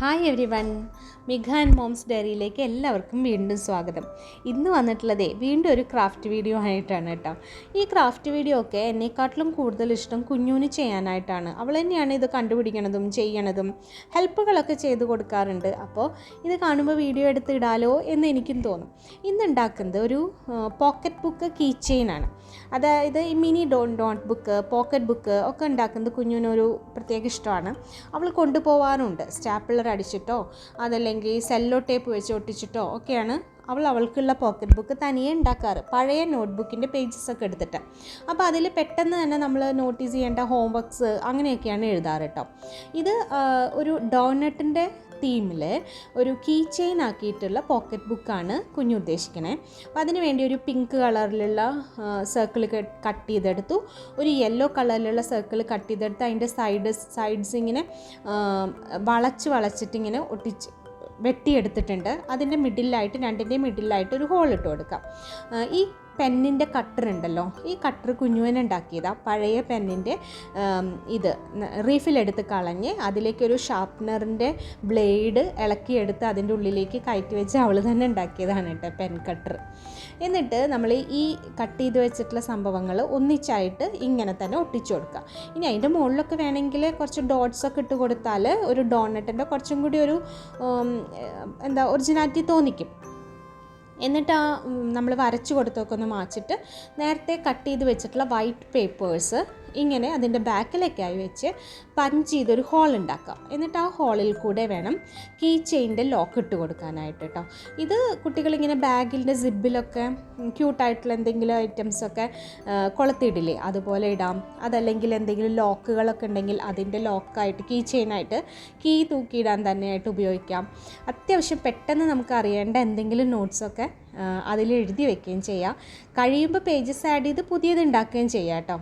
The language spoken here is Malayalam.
ഹായ് എവരി വൺ മിഘ മോംസ് ഡയറിയിലേക്ക് എല്ലാവർക്കും വീണ്ടും സ്വാഗതം. ഇന്ന് വന്നിട്ടുള്ളതേ വീണ്ടും ഒരു ക്രാഫ്റ്റ് വീഡിയോ ആയിട്ടാണ് കേട്ടോ. ഈ ക്രാഫ്റ്റ് വീഡിയോ ഒക്കെ എന്നെക്കാട്ടിലും കൂടുതൽ ഇഷ്ടം കുഞ്ഞൂന് ചെയ്യാനായിട്ടാണ്. അവൾ തന്നെയാണ് ഇത് കണ്ടുപിടിക്കണതും ചെയ്യണതും ഹെൽപ്പുകളൊക്കെ ചെയ്ത് കൊടുക്കാറുണ്ട്. അപ്പോൾ ഇത് കാണുമ്പോൾ വീഡിയോ എടുത്ത് ഇടാലോ എന്ന് എനിക്കും തോന്നും. ഇന്നുണ്ടാക്കുന്നത് ഒരു പോക്കറ്റ് ബുക്ക് കീ ചെയിനാണ് അതായത് ഈ മിനി ഡോൺ ഡോട്ട് ബുക്ക് പോക്കറ്റ് ബുക്ക് ഒക്കെ ഉണ്ടാക്കുന്നത് കുഞ്ഞിനൊരു പ്രത്യേക ഇഷ്ടമാണ്. അവൾ കൊണ്ടുപോകാറുണ്ട് സ്റ്റാപ്പിളർ അടിച്ചിട്ടോ അതല്ലെങ്കിൽ സെല്ലോ ടേപ്പ് വെച്ച് ഒട്ടിച്ചിട്ടോ ഒക്കെയാണ് അവൾ അവൾക്കുള്ള പോക്കറ്റ് ബുക്ക് തനിയെ ഉണ്ടാക്കാറ്. പഴയ നോട്ട്ബുക്കിന്റെ പേജസ് ഒക്കെ എടുത്തിട്ട്. അപ്പോൾ അതിൽ പെട്ടെന്ന് തന്നെ നമ്മൾ നോട്ടീസ് ചെയ്യേണ്ട ഹോംവർക്ക്സ് അങ്ങനെയൊക്കെയാണ് എഴുതാറ് കേട്ടോ ഇത് ഒരു ഡോണറ്റിന്റെ തീമിൽ ഒരു കീ ചെയിൻ ആക്കിയിട്ടുള്ള പോക്കറ്റ് ബുക്കാണ് കുഞ്ഞു ഉദ്ദേശിക്കണേ. അപ്പം അതിന് വേണ്ടി ഒരു പിങ്ക് കളറിലുള്ള സർക്കിൾ കട്ട് ചെയ്തെടുത്തു. ഒരു യെല്ലോ കളറിലുള്ള സർക്കിൾ കട്ട് ചെയ്തെടുത്ത് അതിന്റെ സൈഡ് സൈഡ്സ് ഇങ്ങനെ വളച്ച് വളച്ചിട്ട് ഇങ്ങനെ ഒട്ടിച്ച് വെട്ടിയെടുത്തിട്ടുണ്ട്. അതിന്റെ മിഡിലായിട്ട് രണ്ടിന്റെയും മിഡിലായിട്ട് ഒരു ഹോൾ ഇട്ട് കൊടുക്കാം. ഈ പെന്നിന്റെ കട്ടർ ഉണ്ടല്ലോ. ഈ കട്ടർ കുഞ്ഞുവനുണ്ടാക്കിയതാണ് പഴയ പെന്നിന്റെ ഇത് റീഫിലെടുത്ത് കളഞ്ഞ് അതിലേക്കൊരു ഷാർപ്നറിന്റെ ബ്ലേഡ് ഇളക്കിയെടുത്ത് അതിന്റെ ഉള്ളിലേക്ക് കയറ്റി വെച്ച് അവൾ തന്നെ ഉണ്ടാക്കിയതാണ് കേട്ടോ പെൻ കട്ടർ എന്നിട്ട് നമ്മൾ ഈ കട്ട് ചെയ്ത് വെച്ചിട്ടുള്ള സംഭവങ്ങൾ ഒന്നിച്ചായിട്ട് ഇങ്ങനെ തന്നെ ഒട്ടിച്ചു കൊടുക്കുക. ഇനി അതിന്റെ മുകളിലൊക്കെ വേണമെങ്കിൽ കുറച്ച് ഡോട്ട്സ് ഒക്കെ ഇട്ട് കൊടുത്താൽ ഒരു ഡോണറ്റിന്റെ കുറച്ചും കൂടി ഒരു എന്താ ഒറിജിനാലിറ്റി തോന്നിക്കും. എന്നിട്ട് ആ നമ്മൾ വരച്ചു കൊടുത്തൊക്കെ ഒന്ന് മാച്ചിട്ട് നേരത്തെ കട്ട് ചെയ്ത് വെച്ചിട്ടുള്ള വൈറ്റ് പേപ്പേഴ്സ് ഇങ്ങനെ അതിന്റെ ബാക്കിലേക്കായി വെച്ച് പഞ്ച് ചെയ്തൊരു ഹോൾ ഉണ്ടാക്കാം. എന്നിട്ട് ആ ഹോളിൽ കൂടെ വേണം കീ ചെയിന്റെ ലോക്ക് ഇട്ട് കൊടുക്കാനായിട്ട് കേട്ടോ ഇത് കുട്ടികളിങ്ങനെ ബാഗിന്റെ സിബിലൊക്കെ ക്യൂട്ടായിട്ടുള്ള എന്തെങ്കിലും ഐറ്റംസൊക്കെ കൊളുത്തിയിടില്ലേ അതുപോലെ ഇടാം. അതല്ലെങ്കിൽ എന്തെങ്കിലും ലോക്കുകളൊക്കെ ഉണ്ടെങ്കിൽ അതിന്റെ ലോക്കായിട്ട് കീ ചെയിനായിട്ട് കീ തൂക്കിയിടാൻ തന്നെയായിട്ട് ഉപയോഗിക്കാം. അത്യാവശ്യം പെട്ടെന്ന് നമുക്ക് അറിയേണ്ട എന്തെങ്കിലും നോട്ട്സൊക്കെ അതിൽ എഴുതി വെക്കുകയും ചെയ്യാം. കഴിയുമ്പോൾ പേജസ് ആഡ് ചെയ്ത് പുതിയത് ഉണ്ടാക്കുകയും ചെയ്യാം കേട്ടോ